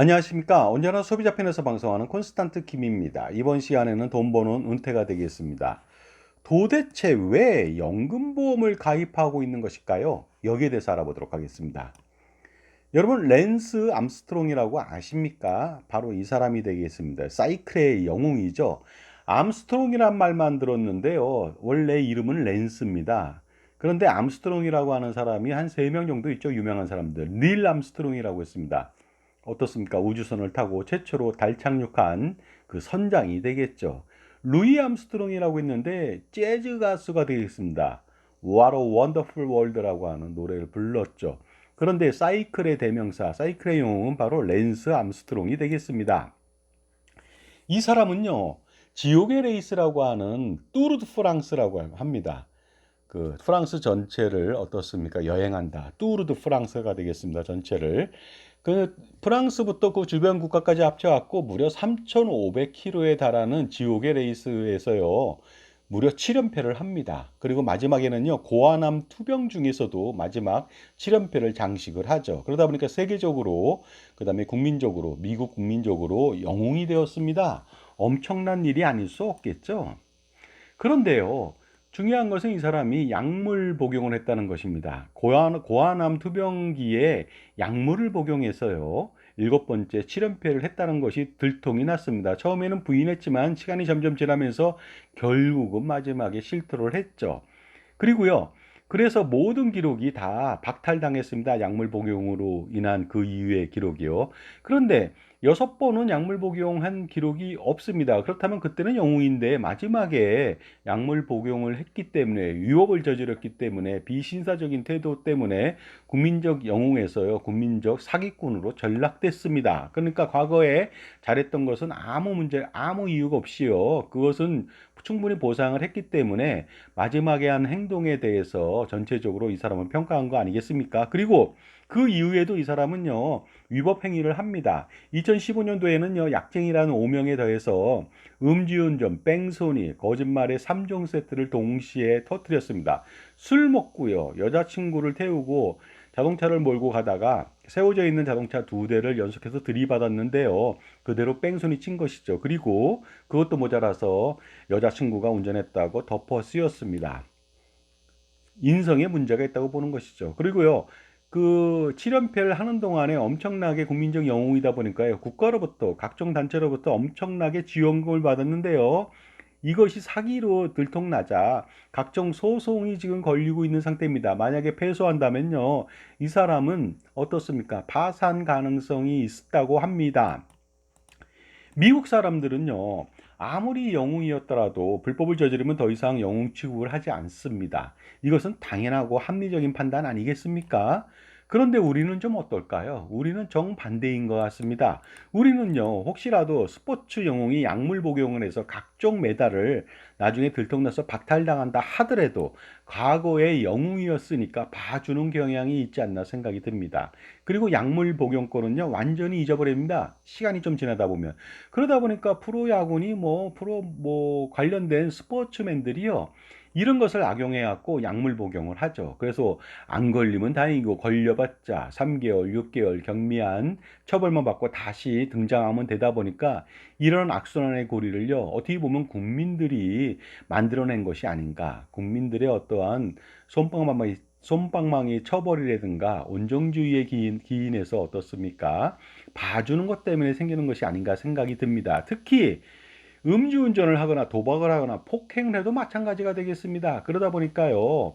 안녕하십니까. 언제나 소비자 편에서 방송하는 콘스탄트 김입니다. 이번 시간에는 돈 버는 은퇴가 되겠습니다. 도대체 왜 연금보험을 가입하고 있는 것일까요? 여기에 대해서 알아보도록 하겠습니다. 여러분, 랜스 암스트롱이라고 아십니까? 바로 이 사람이 되겠습니다. 사이클의 영웅이죠. 암스트롱이란 말만 들었는데요. 원래 이름은 랜스입니다. 그런데 암스트롱이라고 하는 사람이 한 세 명 정도 있죠. 유명한 사람들. 닐 암스트롱이라고 했습니다. 어떻습니까? 우주선을 타고 최초로 달 착륙한 그 선장이 되겠죠. 루이 암스트롱이라고 했는데 재즈 가수가 되겠습니다. What a Wonderful World라고 하는 노래를 불렀죠. 그런데 사이클의 대명사, 사이클의 영웅은 바로 랜스 암스트롱이 되겠습니다. 이 사람은요, 지옥의 레이스라고 하는 뚜르드 프랑스라고 합니다. 그 프랑스 전체를 어떻습니까? 여행한다. 뚜르드 프랑스가 되겠습니다. 전체를. 그 프랑스부터 그 주변 국가까지 합쳐갖고 무려 3,500km에 달하는 지옥의 레이스에서요. 무려 7연패를 합니다. 그리고 마지막에는요. 고아남 투병 중에서도 마지막 7연패를 장식을 하죠. 그러다 보니까 세계적으로 그 다음에 국민적으로 미국 국민적으로 영웅이 되었습니다. 엄청난 일이 아닐 수 없겠죠. 그런데요. 중요한 것은 이 사람이 약물 복용을 했다는 것입니다. 고아, 고아남 투병기에 약물을 복용해서요. 일곱 번째 7연패를 했다는 것이 들통이 났습니다. 처음에는 부인했지만 시간이 점점 지나면서 결국은 마지막에 실토를 했죠. 그리고요. 그래서 모든 기록이 다 박탈당했습니다. 약물 복용으로 인한 그 이후의 기록이요. 그런데 여섯 번은 약물 복용한 기록이 없습니다. 그렇다면 그때는 영웅인데 마지막에 약물 복용을 했기 때문에 위협을 저질렀기 때문에 비신사적인 태도 때문에 국민적 영웅에서요 국민적 사기꾼으로 전락됐습니다. 그러니까 과거에 잘했던 것은 아무 문제 아무 이유가 없이요 그것은 충분히 보상을 했기 때문에 마지막에 한 행동에 대해서 전체적으로 이 사람은 평가한 거 아니겠습니까? 그리고 그 이후에도 이 사람은요, 위법 행위를 합니다. 2015년도에는요, 약쟁이라는 오명에 더해서 음주운전, 뺑소니, 거짓말의 3종 세트를 동시에 터뜨렸습니다. 술 먹고요, 여자친구를 태우고 자동차를 몰고 가다가 세워져 있는 자동차 두 대를 연속해서 들이받았는데요. 그대로 뺑소니 친 것이죠. 그리고 그것도 모자라서 여자친구가 운전했다고 덮어 씌웠습니다. 인성에 문제가 있다고 보는 것이죠. 그리고요. 그 7연패를 하는 동안에 엄청나게 국민적 영웅이다 보니까요. 국가로부터 각종 단체로부터 엄청나게 지원금을 받았는데요. 이것이 사기로 들통나자 각종 소송이 지금 걸리고 있는 상태입니다. 만약에 패소한다면요. 이 사람은 어떻습니까? 파산 가능성이 있다고 합니다. 미국 사람들은요. 아무리 영웅이었더라도 불법을 저지르면 더 이상 영웅 취급을 하지 않습니다. 이것은 당연하고 합리적인 판단 아니겠습니까? 그런데 우리는 좀 어떨까요? 우리는 정반대인 것 같습니다. 우리는요, 혹시라도 스포츠 영웅이 약물 복용을 해서 각종 메달을 나중에 들통나서 박탈당한다 하더라도 과거의 영웅이었으니까 봐주는 경향이 있지 않나 생각이 듭니다. 그리고 약물 복용권은요, 완전히 잊어버립니다. 시간이 좀 지나다 보면. 그러다 보니까 프로야구니 뭐, 프로 뭐 관련된 스포츠맨들이요, 이런 것을 악용해 갖고 약물 복용을 하죠. 그래서 안 걸리면 다행이고 걸려봤자 3개월, 6개월 경미한 처벌만 받고 다시 등장하면 되다 보니까 이런 악순환의 고리를요. 어떻게 보면 국민들이 만들어낸 것이 아닌가. 국민들의 어떠한 손방망이 손방망이 처벌이라든가 온정주의의 기인, 기인에서 어떻습니까? 봐주는 것 때문에 생기는 것이 아닌가 생각이 듭니다. 특히 음주운전을 하거나 도박을 하거나 폭행을 해도 마찬가지가 되겠습니다. 그러다 보니까요.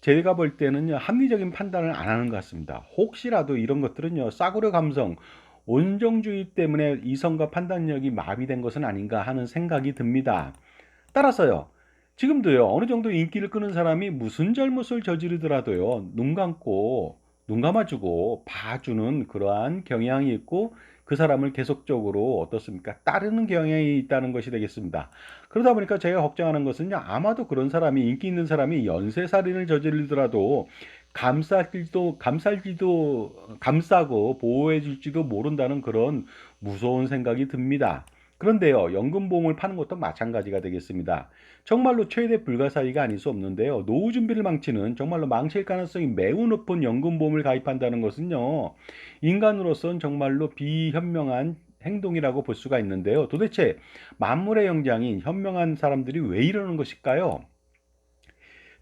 제가 볼 때는요, 합리적인 판단을 안 하는 것 같습니다. 혹시라도 이런 것들은요, 싸구려 감성, 온정주의 때문에 이성과 판단력이 마비된 것은 아닌가 하는 생각이 듭니다. 따라서요, 지금도요, 어느 정도 인기를 끄는 사람이 무슨 잘못을 저지르더라도요, 눈 감고, 눈 감아주고 봐주는 그러한 경향이 있고, 그 사람을 계속적으로 어떻습니까? 따르는 경향이 있다는 것이 되겠습니다. 그러다 보니까 제가 걱정하는 것은요, 아마도 그런 사람이, 인기 있는 사람이 연쇄 살인을 저지르더라도 감쌀지도, 감쌀지도, 감싸고 보호해 줄지도 모른다는 그런 무서운 생각이 듭니다. 그런데요, 연금보험을 파는 것도 마찬가지가 되겠습니다. 정말로 최대 불가사의가 아닐 수 없는데요. 노후 준비를 망치는 정말로 망칠 가능성이 매우 높은 연금보험을 가입한다는 것은요. 인간으로서는 정말로 비현명한 행동이라고 볼 수가 있는데요. 도대체 만물의 영장인 현명한 사람들이 왜 이러는 것일까요?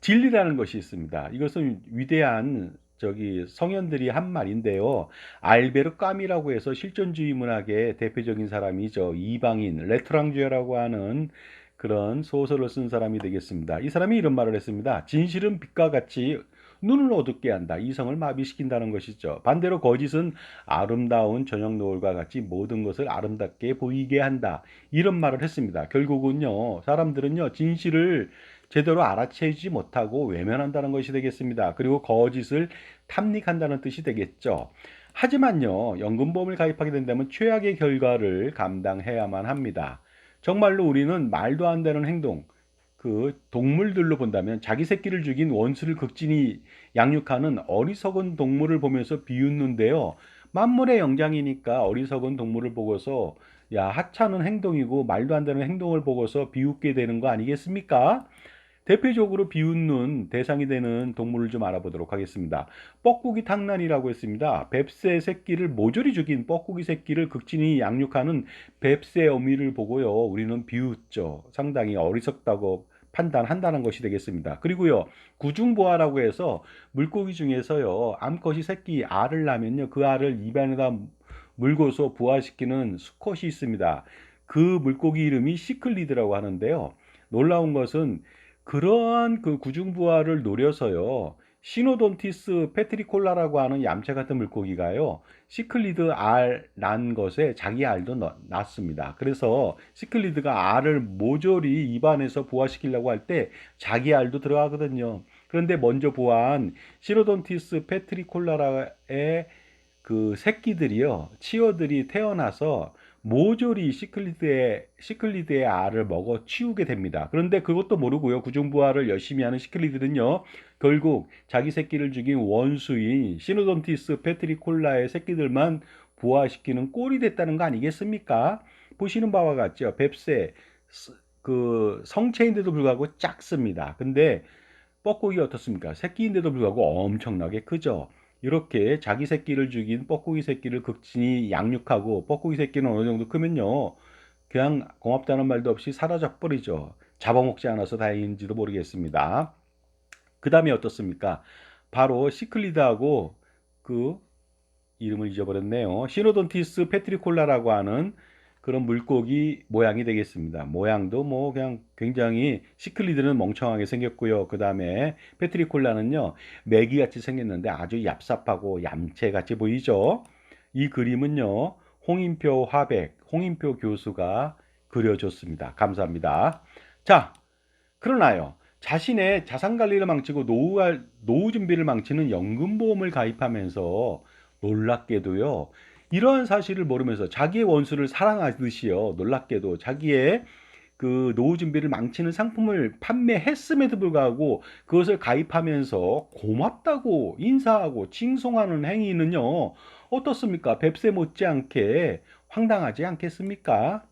진리라는 것이 있습니다. 이것은 위대한 저기 성현들이 한 말인데요. 알베르 까미라고 해서 실존주의 문학의 대표적인 사람이죠. 이방인 레트랑주에라고 하는 그런 소설을 쓴 사람이 되겠습니다. 이 사람이 이런 말을 했습니다. 진실은 빛과 같이 눈을 어둡게 한다. 이성을 마비시킨다는 것이죠. 반대로 거짓은 아름다운 저녁 노을과 같이 모든 것을 아름답게 보이게 한다. 이런 말을 했습니다. 결국은요, 사람들은요, 진실을 제대로 알아채지 못하고 외면한다는 것이 되겠습니다. 그리고 거짓을 탐닉한다는 뜻이 되겠죠. 하지만요, 연금보험을 가입하게 된다면 최악의 결과를 감당해야만 합니다. 정말로 우리는 말도 안 되는 행동, 그 동물들로 본다면 자기 새끼를 죽인 원수를 극진히 양육하는 어리석은 동물을 보면서 비웃는데요. 만물의 영장이니까 어리석은 동물을 보고서 야, 하찮은 행동이고 말도 안 되는 행동을 보고서 비웃게 되는 거 아니겠습니까? 대표적으로 비웃는 대상이 되는 동물을 좀 알아보도록 하겠습니다. 뻐꾸기 탕란이라고 했습니다. 뱁새 새끼를 모조리 죽인 뻐꾸기 새끼를 극진히 양육하는 뱁새 어미를 보고요. 우리는 비웃죠. 상당히 어리석다고 판단한다는 것이 되겠습니다. 그리고요. 구중보아라고 해서 물고기 중에서요. 암컷이 새끼 알을 낳으면요. 그 알을 입안에다 물고서 부화시키는 수컷이 있습니다. 그 물고기 이름이 시클리드라고 하는데요. 놀라운 것은 그러한 그 구중부화를 노려서요. 시노돈티스 페트리콜라라고 하는 얌체 같은 물고기가요. 시클리드 알난 것에 자기 알도 넣, 낳습니다. 그래서 시클리드가 알을 모조리 입안에서 부화시키려고 할 때 자기 알도 들어가거든요. 그런데 먼저 부화한 시노돈티스 페트리콜라의 그 새끼들이요. 치어들이 태어나서 모조리 시클리드의 시클리드의 알을 먹어 치우게 됩니다. 그런데 그것도 모르고요. 구중부화를 열심히 하는 시클리드는요. 결국 자기 새끼를 죽인 원수인 시노돈티스 페트리콜라의 새끼들만 부화시키는 꼴이 됐다는 거 아니겠습니까? 보시는 바와 같죠. 뱁새 그 성체인데도 불구하고 작습니다. 근데 뻐꾸기 어떻습니까? 새끼인데도 불구하고 엄청나게 크죠. 이렇게 자기 새끼를 죽인 뻐꾸기 새끼를 극진히 양육하고 뻐꾸기 새끼는 어느 정도 크면요. 그냥 고맙다는 말도 없이 사라져 버리죠. 잡아먹지 않아서 다행인지도 모르겠습니다. 그 다음에 어떻습니까? 바로 시클리드하고 그 이름을 잊어버렸네요. 시노돈티스 페트리콜라라고 하는 그런 물고기 모양이 되겠습니다. 모양도 뭐 그냥 굉장히 시클리드는 멍청하게 생겼고요. 그 다음에 페트리콜라는요 메기같이 생겼는데 아주 얍삽하고 얌체같이 보이죠. 이 그림은요 홍인표 화백, 홍인표 교수가 그려줬습니다. 감사합니다. 자, 그러나요. 자신의 자산 관리를 망치고 노후, 노후 준비를 망치는 연금보험을 가입하면서 놀랍게도요. 이러한 사실을 모르면서 자기의 원수를 사랑하듯이요. 놀랍게도 자기의 그 노후 준비를 망치는 상품을 판매했음에도 불구하고 그것을 가입하면서 고맙다고 인사하고 칭송하는 행위는요. 어떻습니까? 뱁새 못지않게 황당하지 않겠습니까?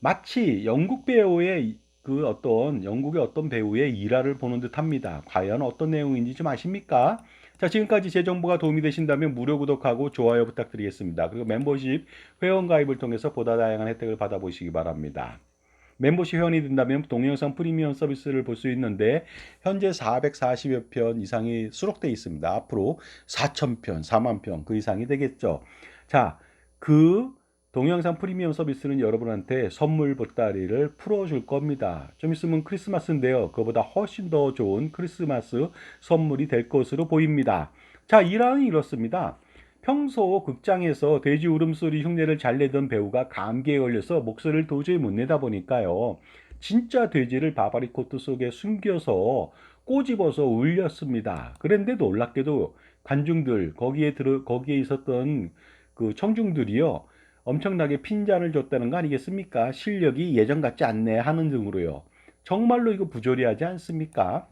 마치 영국 배우의 그 어떤 영국의 어떤 배우의 일화를 보는 듯합니다. 과연 어떤 내용인지 좀 아십니까? 자, 지금까지 제 정보가 도움이 되신다면 무료 구독하고 좋아요 부탁드리겠습니다. 그리고 멤버십 회원 가입을 통해서 보다 다양한 혜택을 받아보시기 바랍니다. 멤버십 회원이 된다면 동영상 프리미엄 서비스를 볼 수 있는데 현재 440여 편 이상이 수록되어 있습니다. 앞으로 4,000편, 4만 편 그 이상이 되겠죠. 자, 그 동영상 프리미엄 서비스는 여러분한테 선물 보따리를 풀어줄 겁니다. 좀 있으면 크리스마스인데요. 그보다 훨씬 더 좋은 크리스마스 선물이 될 것으로 보입니다. 자, 일화는 이렇습니다. 평소 극장에서 돼지 울음소리 흉내를 잘 내던 배우가 감기에 걸려서 목소리를 도저히 못 내다 보니까요. 진짜 돼지를 바바리 코트 속에 숨겨서 꼬집어서 울렸습니다. 그런데 놀랍게도 관중들 거기에 들어 거기에 있었던 그 청중들이요. 엄청나게 핀잔을 줬다는 거 아니겠습니까? 실력이 예전 같지 않네 하는 등으로요. 정말로 이거 부조리하지 않습니까?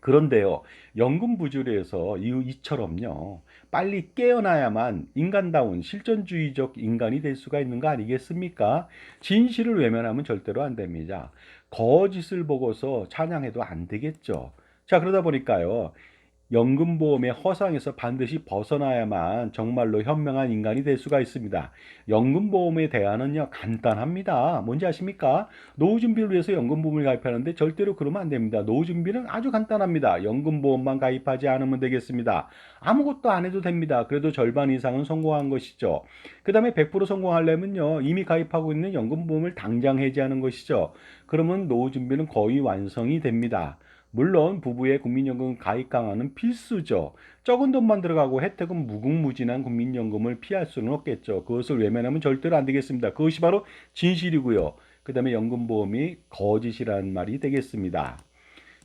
그런데요, 연금 부조리에서 이, 이처럼요, 빨리 깨어나야만 인간다운 실존주의적 인간이 될 수가 있는 거 아니겠습니까? 진실을 외면하면 절대로 안 됩니다. 거짓을 보고서 찬양해도 안 되겠죠. 자, 그러다 보니까요. 연금보험의 허상에서 반드시 벗어나야만 정말로 현명한 인간이 될 수가 있습니다. 연금보험의 대안은요, 간단합니다. 뭔지 아십니까? 노후 준비를 위해서 연금보험을 가입하는데 절대로 그러면 안 됩니다. 노후 준비는 아주 간단합니다. 연금보험만 가입하지 않으면 되겠습니다. 아무것도 안 해도 됩니다. 그래도 절반 이상은 성공한 것이죠. 그 다음에 100% 성공하려면요, 이미 가입하고 있는 연금보험을 당장 해지하는 것이죠. 그러면 노후 준비는 거의 완성이 됩니다. 물론 부부의 국민연금 가입 강화는 필수죠. 적은 돈만 들어가고 혜택은 무궁무진한 국민연금을 피할 수는 없겠죠. 그것을 외면하면 절대로 안 되겠습니다. 그것이 바로 진실이고요. 그 다음에 연금보험이 거짓이라는 말이 되겠습니다.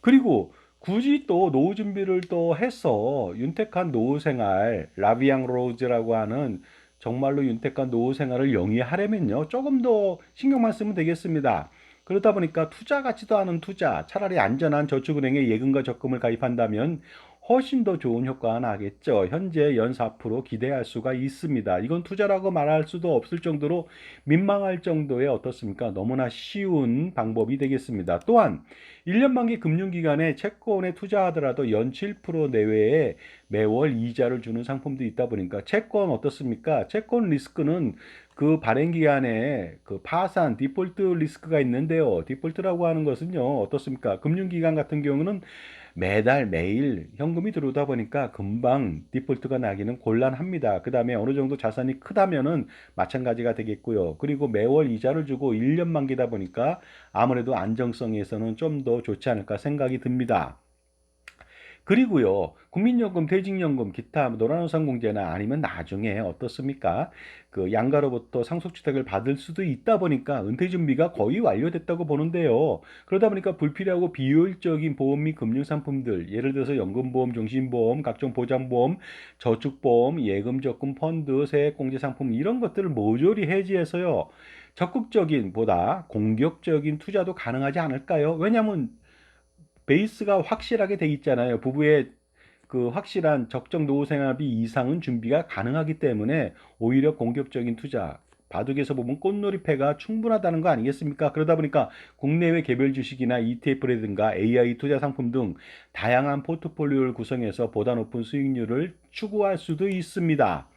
그리고 굳이 또 노후 준비를 또 해서 윤택한 노후 생활, 라비앙 로즈라고 하는 정말로 윤택한 노후 생활을 영위하려면요. 조금 더 신경만 쓰면 되겠습니다. 그러다 보니까 투자 같지도 않은 투자, 차라리 안전한 저축은행에 예금과 적금을 가입한다면 훨씬 더 좋은 효과가 나겠죠. 현재 연사 4% 기대할 수가 있습니다. 이건 투자라고 말할 수도 없을 정도로 민망할 정도의 어떻습니까? 너무나 쉬운 방법이 되겠습니다. 또한 1년 만기 금융기관에 채권에 투자하더라도 연 7% 내외에 매월 이자를 주는 상품도 있다 보니까 채권 어떻습니까? 채권 리스크는 그 발행 기간에 그 파산 디폴트 리스크가 있는데요. 디폴트라고 하는 것은요. 어떻습니까? 금융기관 같은 경우는 매달 매일 현금이 들어오다 보니까 금방 디폴트가 나기는 곤란합니다. 그 다음에 어느 정도 자산이 크다면은 마찬가지가 되겠고요. 그리고 매월 이자를 주고 1년 만기다 보니까 아무래도 안정성에서는 좀 더 좋지 않을까 생각이 듭니다. 그리고요, 국민연금, 퇴직연금, 기타 노란우산공제나 아니면 나중에 어떻습니까? 그 양가로부터 상속주택을 받을 수도 있다 보니까 은퇴 준비가 거의 완료됐다고 보는데요. 그러다 보니까 불필요하고 비효율적인 보험 및 금융상품들, 예를 들어서 연금보험, 종신보험, 각종 보장보험, 저축보험, 예금적금, 펀드, 세액공제 상품 이런 것들을 모조리 해지해서요. 적극적인 보다 공격적인 투자도 가능하지 않을까요? 왜냐하면 베이스가 확실하게 돼 있잖아요. 부부의 그 확실한 적정 노후 생활비 이상은 준비가 가능하기 때문에 오히려 공격적인 투자, 바둑에서 보면 꽃놀이패가 충분하다는 거 아니겠습니까? 그러다 보니까 국내외 개별 주식이나 ETF라든가 AI 투자 상품 등 다양한 포트폴리오를 구성해서 보다 높은 수익률을 추구할 수도 있습니다.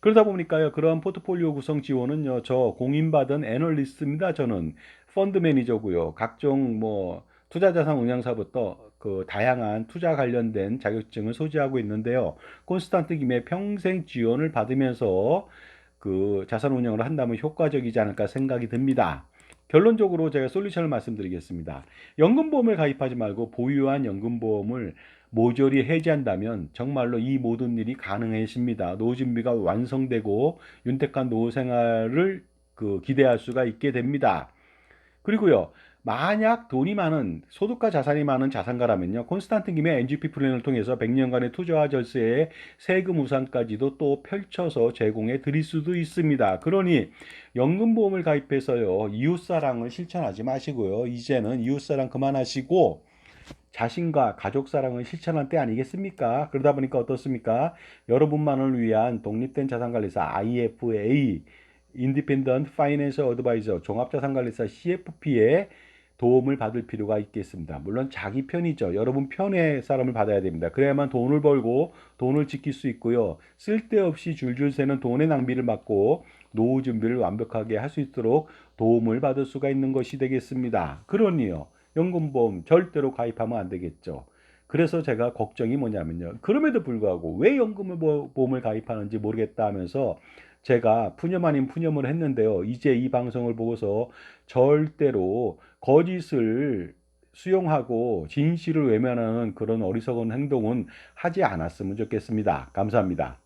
그러다 보니까요, 그런 포트폴리오 구성 지원은요, 저 공인받은 애널리스트입니다. 저는 펀드 매니저고요. 각종 뭐 투자자산 운양사부터 그 다양한 투자 관련된 자격증을 소지하고 있는데요. 콘스탄트 김의 평생 지원을 받으면서 그 자산 운영을 한다면 효과적이지 않을까 생각이 듭니다. 결론적으로 제가 솔루션을 말씀드리겠습니다. 연금보험을 가입하지 말고 보유한 연금보험을 모조리 해지한다면 정말로 이 모든 일이 가능해집니다. 노후 준비가 완성되고 윤택한 노후 생활을 그 기대할 수가 있게 됩니다. 그리고요. 만약 돈이 많은 소득과 자산이 많은 자산가라면요. 콘스탄틴 김의 NGP 플랜을 통해서 100년간의 투자와 절세에 세금 우산까지도 또 펼쳐서 제공해 드릴 수도 있습니다. 그러니 연금보험을 가입해서요. 이웃사랑을 실천하지 마시고요. 이제는 이웃사랑 그만하시고 자신과 가족 사랑을 실천할 때 아니겠습니까? 그러다 보니까 어떻습니까? 여러분만을 위한 독립된 자산관리사 IFA 인디펜던트 파이낸셜 어드바이저 종합자산관리사 CFP의 도움을 받을 필요가 있겠습니다. 물론 자기 편이죠. 여러분 편의 사람을 받아야 됩니다. 그래야만 돈을 벌고 돈을 지킬 수 있고요. 쓸데없이 줄줄 새는 돈의 낭비를 막고 노후 준비를 완벽하게 할 수 있도록 도움을 받을 수가 있는 것이 되겠습니다. 그러니요. 연금보험 절대로 가입하면 안 되겠죠. 그래서 제가 걱정이 뭐냐면요. 그럼에도 불구하고 왜 연금 보험을 가입하는지 모르겠다 하면서 제가 푸념 아닌 푸념을 했는데요. 이제 이 방송을 보고서 절대로 거짓을 수용하고 진실을 외면하는 그런 어리석은 행동은 하지 않았으면 좋겠습니다. 감사합니다.